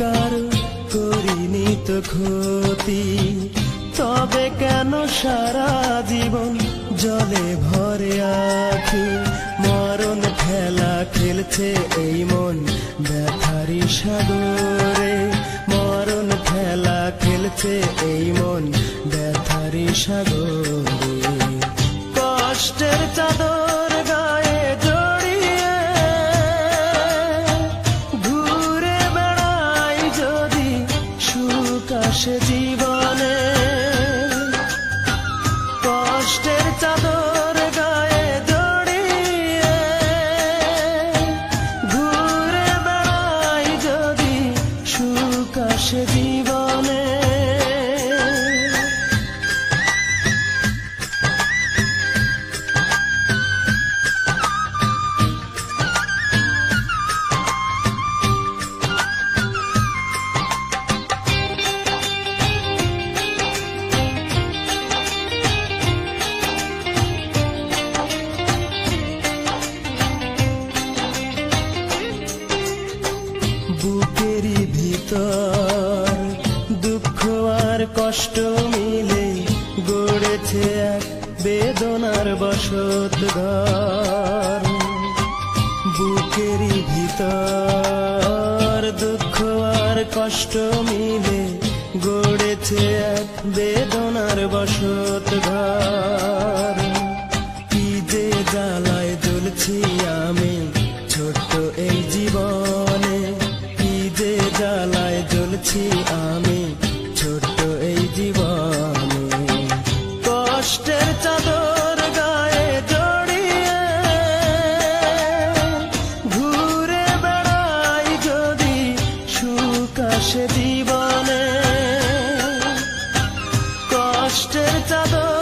কারও করিনি তো ক্ষতি। তবে কেন সারা জীবন জলে ভরে আখি মরণ খেলা খেলছে এই মন ব্যথারি সাগরে। আসে জীবনে। কষ্ট মিলে গড়েছে এক বেদনার বসত ঘর। বুকেরই ভিতর দুঃখ আর কষ্ট মিলে গড়েছে এক বেদনার বসত ঘর। কি যে জ্বালায় জ্বলছি আমি ছোট্ট এই জীবনে, কি যে জ্বালায় জ্বলছি আমি জীবনে কষ্টের চাদর